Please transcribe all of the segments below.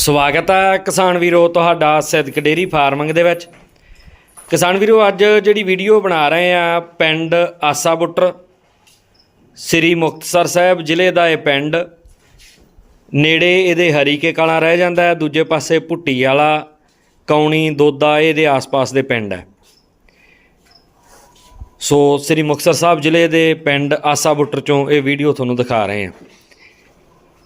ਸਵਾਗਤ ਹੈ ਕਿਸਾਨ ਵੀਰੋ ਤੁਹਾਡਾ ਸਿੱਧਕ ਡੇਰੀ ਫਾਰਮਿੰਗ ਦੇ ਵਿੱਚ। ਕਿਸਾਨ ਵੀਰੋ, ਅੱਜ ਜਿਹੜੀ ਵੀਡੀਓ ਬਣਾ ਰਹੇ ਆ ਪਿੰਡ ਆਸਾ ਬੁੱਟਰ, ਸ੍ਰੀ ਮੁਕਤਸਰ ਸਾਹਿਬ ਜ਼ਿਲ੍ਹੇ ਦਾ ਇਹ ਪਿੰਡ। ਨੇੜੇ ਇਹਦੇ ਹਰੀਕੇ ਕਲਾਂ ਰਹਿ ਜਾਂਦਾ ਹੈ, ਦੂਜੇ ਪਾਸੇ ਭੁੱਟੀ ਵਾਲਾ, ਕੌਣੀ, ਦੋਦਾ ਇਹਦੇ ਆਸ-ਪਾਸ ਦੇ ਪਿੰਡ ਹੈ। ਸੋ ਸ੍ਰੀ ਮੁਕਤਸਰ ਸਾਹਿਬ ਜ਼ਿਲ੍ਹੇ ਦੇ ਪਿੰਡ ਆਸਾ ਬੁੱਟਰ ਚੋਂ ਇਹ ਵੀਡੀਓ ਤੁਹਾਨੂੰ ਦਿਖਾ ਰਹੇ ਹਾਂ।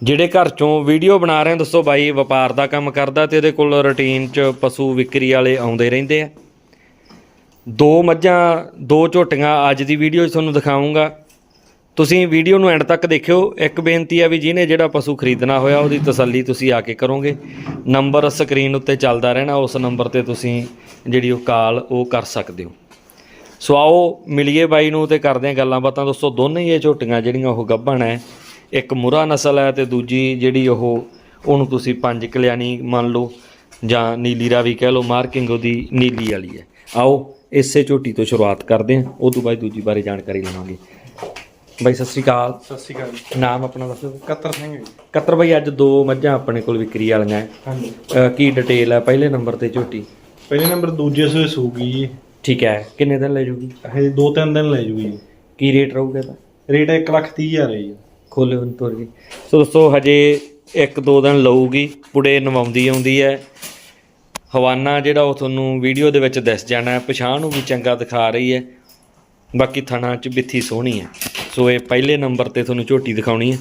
ਜਿਹੜੇ ਘਰ ਚੋਂ ਵੀਡੀਓ ਬਣਾ ਰਹੇ ਦੱਸੋ ਬਾਈ, ਵਪਾਰ ਦਾ ਕੰਮ ਕਰਦਾ ਤੇ ਉਹਦੇ ਕੋਲ ਰੁਟੀਨ 'ਚ ਪਸ਼ੂ ਵਿਕਰੀ ਵਾਲੇ ਆਉਂਦੇ ਰਹਿੰਦੇ ਆ। ਦੋ ਮੱਝਾਂ, ਦੋ ਝੋਟੀਆਂ, ਅੱਜ ਦੀ ਵੀਡੀਓ 'ਚ ਤੁਹਾਨੂੰ ਦਿਖਾਉਂਗਾ ਤੁਸੀਂ ਵੀਡੀਓ ਨੂੰ ਐਂਡ ਤੱਕ ਦੇਖਿਓ। ਇੱਕ ਬੇਨਤੀ ਆ ਵੀ ਜਿਹਨੇ ਜਿਹੜਾ ਪਸ਼ੂ ਖਰੀਦਣਾ ਹੋਇਆ, ਉਹਦੀ ਤਸੱਲੀ ਤੁਸੀਂ ਆ ਕੇ ਕਰੋਗੇ। ਨੰਬਰ ਸਕਰੀਨ ਉੱਤੇ ਚੱਲਦਾ ਰਹਿਣਾ, ਉਸ ਨੰਬਰ ਤੇ ਤੁਸੀਂ ਜਿਹੜੀ ਉਹ ਕਾਲ ਉਹ ਕਰ ਸਕਦੇ ਹੋ। ਸੋ ਆਓ, ਮਿਲੀਏ ਬਾਈ ਨੂੰ ਤੇ ਕਰਦੇ ਹਾਂ ਗੱਲਾਂ ਬਾਤਾਂ। ਦੋਸਤੋ, ਦੋਨੇ ਹੀ ਇਹ ਝੋਟੀਆਂ ਜਿਹੜੀਆਂ ਉਹ ਗੱਭਣ ਹੈ ਇੱਕ ਮੁਰਾ ਨਸਲ ਹੈ ਤੇ ਦੂਜੀ ਜਿਹੜੀ ਉਹ ਉਹਨੂੰ ਤੁਸੀਂ ਪੰਜ ਕਲਿਆਣੀ ਮੰਨ ਲਓ ਜਾਂ ਨੀਲੀ ਰਾਵੀ ਕਹਿ ਲਓ ਮਾਰਕਿੰਗ ਉਹਦੀ ਨੀਲੀ ਵਾਲੀ ਹੈ। ਆਓ ਇਸੇ ਝੋਟੀ ਤੋਂ ਸ਼ੁਰੂਆਤ ਕਰਦੇ ਹਾਂ ਉਹ ਤੋਂ ਬਾਅਦ ਦੂਜੀ ਬਾਰੇ ਜਾਣਕਾਰੀ ਲਵਾਂਗੇ। ਬਾਈ ਸਤਿ ਸ੍ਰੀ ਅਕਾਲ। ਸਤਿ ਸ਼੍ਰੀ ਅਕਾਲ ਨਾਮ ਆਪਣਾ ਦੱਸੋ। ਕਤਰ ਸਿੰਘ ਕੱਤਰ ਬਾਈ ਅੱਜ ਦੋ ਮੱਝਾਂ ਆਪਣੇ ਕੋਲ ਵਿਕਰੀ ਵਾਲੀਆਂ ਹੈ। ਹਾਂਜੀ। ਕੀ ਡਿਟੇਲ ਹੈ ਪਹਿਲੇ ਨੰਬਰ ਤੇ ਝੋਟੀ? ਪਹਿਲੇ ਨੰਬਰ ਦੂਜੇ ਸੂਏ ਸੂਗੀ ਜੀ। ਠੀਕ ਹੈ ਕਿੰਨੇ ਦਿਨ ਲੈ ਜੂਗੀ? ਇਹ ਦੋ ਤਿੰਨ ਦਿਨ ਲੈ ਜੂਗੀ ਜੀ। ਕੀ ਰੇਟ ਰਹੂਗਾ ਇਹਦਾ? ਰੇਟ 1 ਲੱਖ 30 ਹਜ਼ਾਰ ਹੈ ਜੀ। ਖੋਲੇ ਹੁਣ ਤੋਰ ਜੀ ਸੋ ਦੋਸਤੋ, ਹਜੇ ਇੱਕ ਦੋ ਦਿਨ ਲਊਗੀ ਪੁੜੇ ਨਵਾਉਂਦੀ ਆਉਂਦੀ ਹੈ। ਹਵਾਨਾ ਜਿਹੜਾ ਉਹ ਤੁਹਾਨੂੰ ਵੀਡੀਓ ਦੇ ਵਿੱਚ ਦਿਸ ਜਾਣਾ ਹੈ, ਪਛਾਣ ਨੂੰ ਵੀ ਚੰਗਾ ਦਿਖਾ ਰਹੀ ਹੈ। ਬਾਕੀ ਥਣਾ ਚ ਬਿੱਥੀ ਸੋਹਣੀ ਹੈ। ਸੋ ਇਹ ਪਹਿਲੇ ਨੰਬਰ ਤੇ ਤੁਹਾਨੂੰ ਝੋਟੀ ਦਿਖਾਉਣੀ ਹੈ।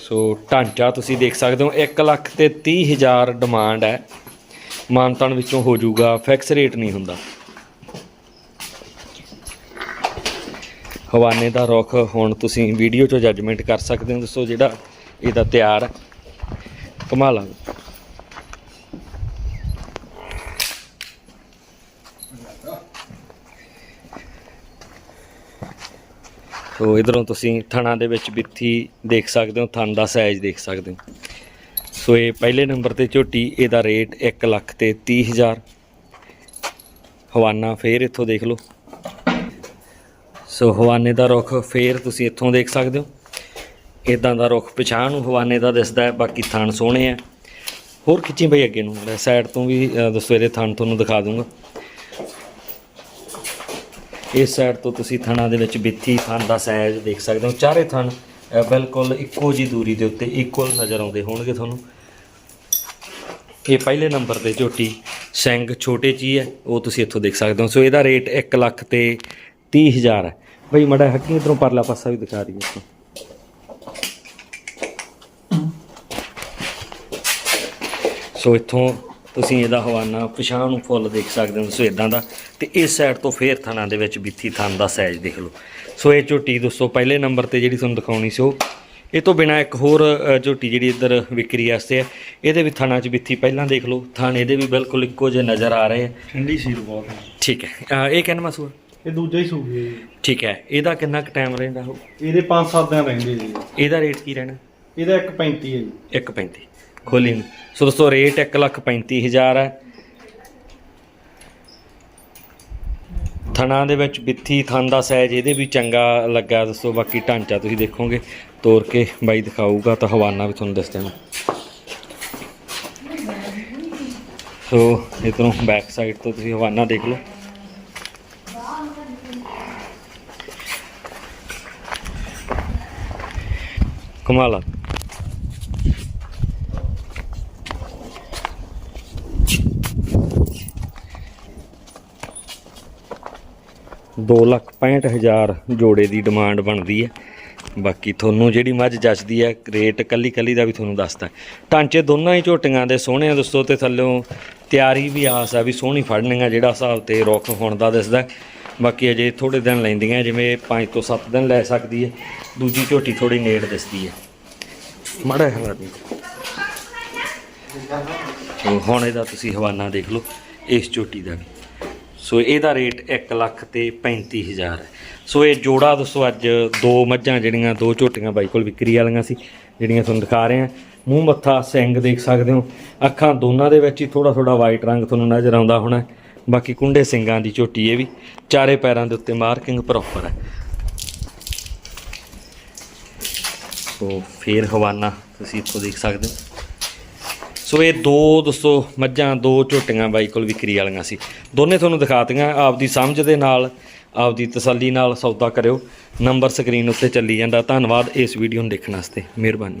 ਸੋ ਢਾਂਚਾ ਤੁਸੀਂ ਦੇਖ ਸਕਦੇ ਹੋ 1 ਲੱਖ ਤੇ 30 ਹਜ਼ਾਰ ਡਿਮਾਂਡ ਹੈ। ਮਾਨਤਾਨ ਵਿੱਚੋਂ ਹੋ ਜਾਊਗਾ ਫਿਕਸ ਰੇਟ ਨਹੀਂ ਹੁੰਦਾ। ਹਵਾਨੇ ਦਾ ਰੁੱਖ ਹੁਣ ਤੁਸੀਂ ਵੀਡੀਓ 'ਚੋਂ ਜੱਜਮੈਂਟ ਕਰ ਸਕਦੇ ਹੋ। ਦੱਸੋ ਜਿਹੜਾ ਇਹਦਾ ਤਿਆਰ ਹੈ। ਕਮਾਲ ਆ ਸੋ ਇਧਰੋਂ ਤੁਸੀਂ ਥਣਾ ਦੇ ਵਿੱਚ ਬਿੱਥੀ ਦੇਖ ਸਕਦੇ ਹੋ, ਥਣ ਦਾ ਸਾਈਜ਼ ਦੇਖ ਸਕਦੇ ਹੋ। ਸੋ ਇਹ ਪਹਿਲੇ ਨੰਬਰ ਤੇ ਝੋਟੀ, ਇਹਦਾ ਰੇਟ 1 ਲੱਖ ਤੇ 30 ਹਜ਼ਾਰ। ਹਵਾਨਾ ਫੇਰ ਇੱਥੋਂ ਦੇਖ ਲਓ। ਸੋ ਹਵਾਨੇ ਦਾ ਰੁੱਖ ਫੇਰ ਤੁਸੀਂ ਇੱਥੋਂ ਦੇਖ ਸਕਦੇ ਹੋ। ਇਦਾਂ ਦਾ ਰੁੱਖ ਪਛਾਣ ਨੂੰ ਹਵਾਨੇ ਦਾ ਦਿਸਦਾ ਹੈ ਬਾਕੀ ਥਣ ਸੋਹਣੇ ਆ। ਹੋਰ ਖਿੱਚੀ ਬਈ ਅੱਗੇ ਨੂੰ ਸਾਈਡ ਤੋਂ ਵੀ ਅ, ਦੱਸੋ ਇਹਦੇ ਥਣ ਤੁਹਾਨੂੰ ਦਿਖਾ ਦੂੰਗਾ। ਇਸ ਸਾਈਡ ਤੋਂ ਤੁਸੀਂ ਥਣਾ ਦੇ ਵਿੱਚ ਬਿੱਥੀ ਥਣ ਦਾ ਸਾਈਜ਼ ਦੇਖ ਸਕਦੇ ਹੋ। ਚਾਰੇ ਥਣ ਬਿਲਕੁਲ ਇੱਕੋ ਜੀ ਦੂਰੀ ਦੇ ਉੱਤੇ ਇਕੁਅਲ ਨਜ਼ਰ ਆਉਂਦੇ ਹੋਣਗੇ ਤੁਹਾਨੂੰ। ਇਹ ਪਹਿਲੇ ਨੰਬਰ ਤੇ ਝੋਟੀ ਸਿੰਘ ਛੋਟੇ ਜੀ ਹੈ ਉਹ ਤੁਸੀਂ ਇੱਥੋਂ ਦੇਖ ਸਕਦੇ ਹੋ। ਸੋ ਇਹਦਾ ਰੇਟ 1 ਲੱਖ ਤੇ 30 ਹਜ਼ਾਰ ਹੈ। ਬਈ ਮੜਾ ਹੱਕੀ ਇਧਰੋਂ ਪਰਲਾ ਪਾਸਾ ਵੀ ਦਿਖਾ ਦਈਏ ਇੱਥੋਂ। ਸੋ ਇੱਥੋਂ ਤੁਸੀਂ ਇਹਦਾ ਹਵਾਨਾ ਪਛਾਣ ਨੂੰ ਫੁੱਲ ਦੇਖ ਸਕਦੇ ਹੋ ਸੋ ਇਦਾਂ ਦਾ ਤੇ ਇਸ ਸਾਈਡ ਤੋਂ ਫੇਰ ਥਾਣਾ ਦੇ ਵਿੱਚ ਬਿੱਥੀ ਥਣ ਦਾ ਸਾਈਜ਼ ਦੇਖ ਲਓ। ਸੋ ਇਹ ਝੋਟੀ ਦੋਸਤੋ ਪਹਿਲੇ ਨੰਬਰ ਤੇ ਜਿਹੜੀ ਤੁਹਾਨੂੰ ਦਿਖਾਉਣੀ ਸੀ ਉਹ ਇਹ ਤੋਂ ਬਿਨਾ ਇੱਕ ਹੋਰ ਝੋਟੀ ਜਿਹੜੀ ਇੱਧਰ ਵਿਕਰੀ ਵਾਸਤੇ ਹੈ ਇਹਦੇ ਵੀ ਥਾਣਾ 'ਚ ਬਿੱਥੀ ਪਹਿਲਾਂ ਦੇਖ ਲਓ। ਥਣ ਇਹਦੇ ਵੀ ਬਿਲਕੁਲ ਇੱਕੋ ਜਿਹੇ ਨਜ਼ਰ ਆ ਰਹੇ ਆ। ਠੰਡੀ ਸੀਲ ਬਹੁਤ ਠੀਕ ਹੈ। ਇਹ ਕਿੰਨਾ ਸੂਆ? ਇਹ ਦੂਜਾ ਹੀ ਜੀ। ਠੀਕ ਹੈ ਇਹਦਾ ਕਿੰਨਾ ਕੁ ਟਾਈਮ ਰਹਿੰਦਾ ਹੋ ਇਹਦੇ 5-7 ਦਿਨ ਰਹਿੰਦੇ ਜੀ। ਇਹਦਾ ਰੇਟ ਕੀ ਰਹਿਣਾ? ਇਹਦਾ 1.35 ਹੈ ਜੀ। 1.35 ਖੋਲੀ ਨੂੰ। ਸੋ ਦੋਸਤੋ ਰੇਟ 1,35,000 ਹੈ। ਥਣਾ ਦੇ ਵਿੱਚ ਬਿੱਥੀ ਥਣ ਦਾ ਸਾਈਜ਼ ਇਹਦੇ ਵੀ ਚੰਗਾ ਲੱਗਾ। ਦੋਸਤੋ ਬਾਕੀ ਢਾਂਚਾ ਤੁਸੀਂ ਦੇਖੋਗੇ। ਤੋੜ ਕੇ ਬਾਈ ਦਿਖਾਊਗਾ ਤਾਂ ਹਵਾਨਾ ਵੀ ਤੁਹਾਨੂੰ ਦੱਸ ਦੇਣਾ। ਸੋ ਇਧਰੋਂ ਬੈਕ ਸਾਈਡ ਤੋਂ ਤੁਸੀਂ ਹਵਾਨਾ ਦੇਖ ਲਓ। ਕਮਾਲ ਦੋ ਲੱਖ ਪੈਂਹਠ ਹਜ਼ਾਰ ਜੋੜੇ ਦੀ ਡਿਮਾਂਡ ਬਣਦੀ ਹੈ। ਬਾਕੀ ਤੁਹਾਨੂੰ ਜਿਹੜੀ ਮੱਝ ਜੱਚਦੀ ਹੈ, ਰੇਟ ਕੱਲੀ ਕੱਲੀ ਦਾ ਵੀ ਤੁਹਾਨੂੰ ਦੱਸਦਾ ਟਾਂਚੇ ਦੋਨਾਂ ਹੀ ਝੋਟੀਆਂ ਦੇ ਸੋਹਣੇ ਆ ਦੋਸਤੋ ਤੇ ਥੱਲਿਓਂ ਤਿਆਰੀ ਵੀ ਆਸ ਆ ਵੀ ਸੋਹਣੀ ਫੜਨੀਆਂ ਜਿਹੜਾ ਹਿਸਾਬ ਤੇ ਰੁੱਖ ਹੋਣ ਦਾ ਦਿਸਦਾ ਬਾਕੀ ਅਜੇ ਥੋੜੇ ਦਿਨ ਲੈਂਦੀਆਂ, ਜਿਵੇਂ 5 ਤੋਂ 7 ਦਿਨ ਲੈ ਸਕਦੀ ਹੈ। ਦੂਜੀ ਝੋਟੀ ਥੋੜੀ ਨੇੜ ਦਿਸਦੀ ਹੈ। ਮੜਾ ਹੈ ਦੀ ਸੋ ਹੁਣ ਇਹਦਾ ਤੁਸੀਂ ਹਵਾਨਾ ਦੇਖ ਲਓ, ਇਸ ਝੋਟੀ ਦਾ ਵੀ। ਸੋ ਇਹਦਾ ਰੇਟ 1 ਲੱਖ ਤੇ 35000 ਹੈ। ਸੋ ਇਹ ਜੋੜਾ ਦੱਸੋ, ਅੱਜ ਦੋ ਮੱਝਾਂ ਜਿਹੜੀਆਂ, ਦੋ ਝੋਟੀਆਂ ਬਾਈ ਕੋਲ ਵਿਕਰੀ ਵਾਲੀਆਂ ਸੀ, ਜਿਹੜੀਆਂ ਤੁਹਾਨੂੰ ਦਿਖਾ ਰਹੇ ਹਾਂ। ਮੂੰਹ ਮੱਥਾ ਸਿੰਗ ਦੇਖ ਸਕਦੇ ਹੋ। ਅੱਖਾਂ ਦੋਨਾਂ ਦੇ ਵਿੱਚ ਹੀ ਥੋੜਾ ਥੋੜਾ ਵਾਈਟ ਰੰਗ ਤੁਹਾਨੂੰ ਨਜ਼ਰ ਆਉਂਦਾ ਹੋਣਾ ਬਾਕੀ ਕੁੰਡੇ ਸਿੰਘਾਂ ਦੀ ਝੋਟੀ ਇਹ ਵੀ, ਚਾਰੇ ਪੈਰਾਂ ਦੇ ਉੱਤੇ ਮਾਰਕਿੰਗ ਪ੍ਰੋਪਰ ਹੈ। ਸੋ ਫੇਰ ਹਵਾਨਾ, ਤੁਸੀਂ ਇੱਥੋਂ ਦੇਖ ਸਕਦੇ ਹੋ। ਸੋ ਇਹ ਦੋ ਦੋਸਤੋ, ਮੱਝਾਂ, ਦੋ ਝੋਟੀਆਂ ਬਾਈ ਕੋਲ ਵਿਕਰੀ ਵਾਲੀਆਂ ਸੀ। ਦੋਨੇ ਤੁਹਾਨੂੰ ਦਿਖਾਤੀਆਂ, ਆਪਦੀ ਸਮਝ ਦੇ ਨਾਲ, ਆਪਦੀ ਤਸੱਲੀ ਨਾਲ ਸੌਦਾ ਕਰਿਓ। ਨੰਬਰ ਸਕਰੀਨ ਉੱਤੇ ਚੱਲੀ ਜਾਂਦਾ। ਧੰਨਵਾਦ ਇਸ ਵੀਡੀਓ ਨੂੰ ਦੇਖਣ ਵਾਸਤੇ। ਮਿਹਰਬਾਨੀ।